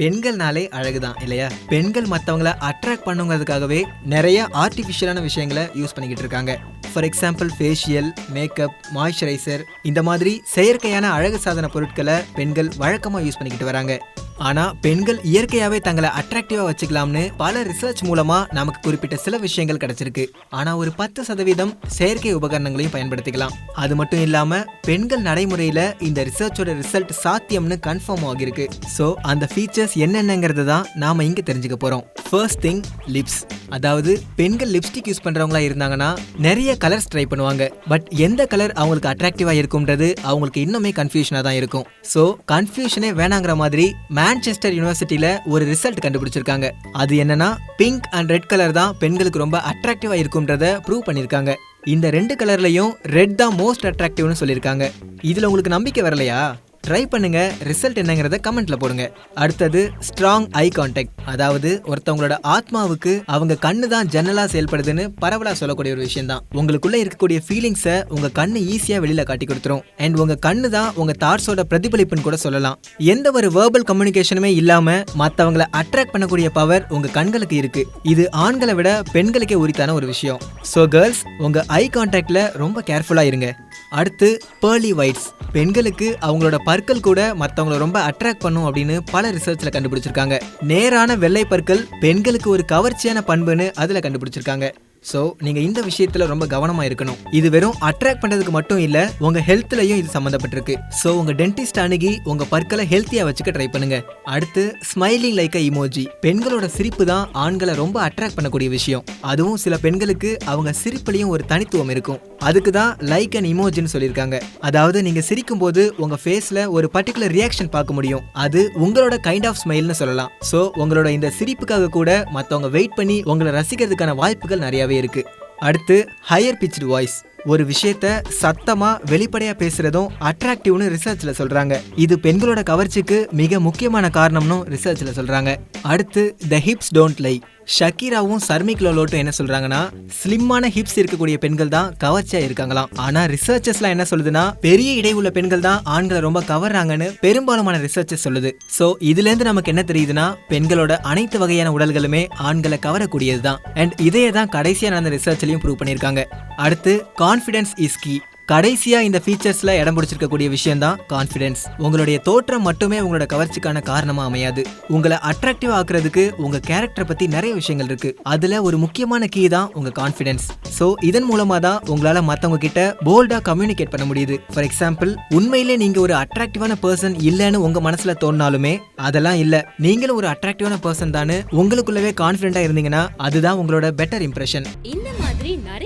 பெண்கள்னாலே அழகு தான் இல்லையா? பெண்கள் மற்றவங்கள அட்ராக்ட் பண்ணுங்கிறதுக்காகவே நிறைய ஆர்டிஃபிஷியலான விஷயங்களை யூஸ் பண்ணிக்கிட்டு இருக்காங்க. For example facial makeup moisturiser இந்த மாதிரி செயற்கையான அழகு சாதன பொருட்களை பெண்கள் வழக்கமாக யூஸ் பண்ணிக்கிட்டு வராங்க. ஆனால் பெண்கள் இயற்கையாகவே தங்களை அட்ராக்டிவாக வச்சுக்கலாம்னு பல ரிசர்ச் மூலமாக நமக்கு குறிப்பிட்ட சில விஷயங்கள் கிடைச்சிருக்கு. ஆனால் ஒரு பத்து சதவீதம் செயற்கை உபகரணங்களையும் பயன்படுத்திக்கலாம். அது மட்டும் இல்லாமல் பெண்கள் நடைமுறையில் இந்த ரிசர்ச்சோட ரிசல்ட் சாத்தியம்னு கன்ஃபார்ம் ஆகியிருக்கு. ஸோ அந்த ஃபீச்சர்ஸ் என்னென்னங்கிறது தான் நாம் இங்கே தெரிஞ்சுக்க போகிறோம் ஃபர்ஸ்ட் திங் லிப்ஸ் அதாவது பெண்கள் லிப்ஸ்டிக் யூஸ் பண்ணுறவங்களா இருந்தாங்கன்னா நிறைய கலர்ஸ் ட்ரை பண்ணுவாங்க. பட் எந்த கலர் அவங்களுக்கு அட்ராக்டிவாக இருக்கும்ன்றது அவங்களுக்கு இன்னுமே கன்ஃபியூஷனாக தான் இருக்கும். ஸோ கன்ஃபியூஷனே வேணாங்கிற மாதிரி மேன்செஸ்டர் யூனிவர்சிட்டியில் ஒரு ரிசல்ட் கண்டுபிடிச்சிருக்காங்க. அது என்னன்னா பிங்க் அண்ட் ரெட் கலர் தான் பெண்களுக்கு ரொம்ப அட்ராக்டிவாக இருக்கும்ன்றத ப்ரூவ் பண்ணியிருக்காங்க இந்த ரெண்டு கலர்லையும் ரெட் தான் மோஸ்ட் அட்ராக்டிவ்னு சொல்லியிருக்காங்க இதில் உங்களுக்கு நம்பிக்கை வரலையா? ட்ரை பண்ணுங்க. ரிசல்ட் என்னங்கிறத கமெண்ட்ல போடுங்க. அடுத்தது ஸ்ட்ராங் ஐ கான்டாக்ட் அதாவது ஒருத்தவங்களோட ஆத்மாவுக்கு அவங்க கண்ணு தான் ஜன்னலா செயல்படுதுன்னு பரவலா சொல்லக்கூடிய ஒரு விஷயம் தான் உங்களுக்குள்ள இருக்கக்கூடிய ஃபீலிங்ஸை உங்க கண்ணு ஈஸியா வெளியில காட்டி கொடுத்துரும். அண்ட் உங்க கண்ணு தான் உங்க தாட்ஸோட பிரதிபலிப்புன்னு கூட சொல்லலாம். எந்த ஒரு வேர்பல் கம்யூனிகேஷனுமே இல்லாம மத்தவங்களை அட்ராக்ட் பண்ணக்கூடிய பவர் உங்க கண்களுக்கு இருக்கு. இது ஆண்களை விட பெண்களுக்கே உரித்தான ஒரு விஷயம். ஸோ கேர்ள்ஸ் உங்க ஐ கான்டாக்ட்ல ரொம்ப கேர்ஃபுல்லா இருங்க. அடுத்து பேர்லி ஒயிட்ஸ் பெண்களுக்கு அவங்களோட பற்கள் கூட மற்றவங்கள ரொம்ப அட்ராக்ட் பண்ணும் அப்படின்னு பல ரிசர்ச்சில் கண்டுபிடிச்சிருக்காங்க. நேரான வெள்ளை பற்கள் பெண்களுக்கு ஒரு கவர்ச்சியான பண்புன்னு அதில் கண்டுபிடிச்சிருக்காங்க. ஸோ நீங்கள் இந்த விஷயத்தில் ரொம்ப கவனமாக இருக்கணும். இது வெறும் அட்ராக்ட் பண்ணுறதுக்கு மட்டும் இல்லை உங்கள் ஹெல்த்லையும் இது சம்மந்தப்பட்டிருக்கு ஸோ உங்கள் டென்டிஸ்ட் அணுகி உங்கள் பற்களை ஹெல்த்தியாக வச்சுக்க ட்ரை பண்ணுங்க. அடுத்து ஸ்மைலிங் லைக் அ இமோஜி பெண்களோட சிரிப்பு தான் ஆண்களை ரொம்ப அட்ராக்ட் பண்ணக்கூடிய விஷயம். அதுவும் சில பெண்களுக்கு அவங்க சிரிப்புலையும் ஒரு தனித்துவம் இருக்கும். அதுக்கு தான் லைக் அண்ட் இமோஜின்னு சொல்லியிருக்காங்க. அதாவது நீங்கள் சிரிக்கும் போது உங்கள் ஃபேஸில் ஒரு பர்டிகுலர் ரியாக்ஷன் பார்க்க முடியும். அது உங்களோட கைண்ட் ஆஃப் ஸ்மைல்னு சொல்லலாம். ஸோ உங்களோட இந்த சிரிப்புக்காக கூட மற்றவங்க வெயிட் பண்ணி உங்களை ரசிக்கிறதுக்கான வாய்ப்புகள் நிறையவே இருக்கு. அடுத்து ஹையர் பிச்டு வாய்ஸ் ஒரு விஷயத்த சத்தமா வெளிப்படையா பேசுறதும் அட்ராக்டிவ்னு ரிசர்ச்ல சொல்றாங்க. இது பெண்களோட கவர்ச்சிக்கு மிக முக்கியமான காரணம்னு ரிசர்ச்ல சொல்றாங்க. அடுத்து த ஹிப்ஸ் டோன்ட் லை ஷக்கீராவும் சர்மிக் லோலோட்டும் என்ன சொல்றாங்கன்னா ஸ்லிம்மான ஹிப்ஸ் இருக்கக்கூடிய பெண்கள் தான் கவர்ச்சியா இருக்காங்களாம். ஆனா ரிசர்ச்சர்ஸ்லாம் என்ன சொல்லுதுன்னா பெரிய இடை உள்ள பெண்கள் தான் ஆண்களை ரொம்ப கவர்றாங்கன்னு பெரும்பாலுமான ரிசர்ச்சஸ் சொல்லுது. சோ இதுல இருந்து நமக்கு என்ன தெரியுதுன்னா பெண்களோட அனைத்து வகையான உடல்களுமே ஆண்களை கவரக்கூடியது தான் அண்ட் இதையே தான் கடைசியா நடந்த ரிசர்ச்லயும் ப்ரூவ் பண்ணியிருக்காங்க. அடுத்து கான்ஃபிடன்ஸ் இஸ் கீ கடைசியாக இந்த ஃபீச்சர்ஸில் இடம் பிடிச்சிருக்கக்கூடிய விஷயம் தான் கான்ஃபிடென்ஸ் உங்களுடைய தோற்றம் மட்டுமே உங்களோட கவர்ச்சிக்கான காரணமாக அமையாது. உங்களை அட்ராக்டிவ் ஆக்குறதுக்கு உங்கள் கேரக்டரை பற்றி நிறைய விஷயங்கள் இருக்கு. அதில் ஒரு முக்கியமான கீ தான் உங்கள் கான்ஃபிடென்ஸ் ஸோ இதன் மூலமாக தான் உங்களால் மற்றவங்க கிட்ட போல்டாக கம்யூனிகேட் பண்ண முடியுது. ஃபார் எக்ஸாம்பிள் உண்மையிலே நீங்கள் ஒரு அட்ராக்டிவான பர்சன் இல்லைன்னு உங்கள் மனசில் தோணினாலுமே அதெல்லாம் இல்லை. நீங்களும் ஒரு அட்ராக்டிவான பர்சன் தானே உங்களுக்குள்ளவே கான்ஃபிடென்ட்டாக இருந்தீங்கன்னா அதுதான் உங்களோட பெட்டர் இம்ப்ரெஷன் இந்த மாதிரி நிறைய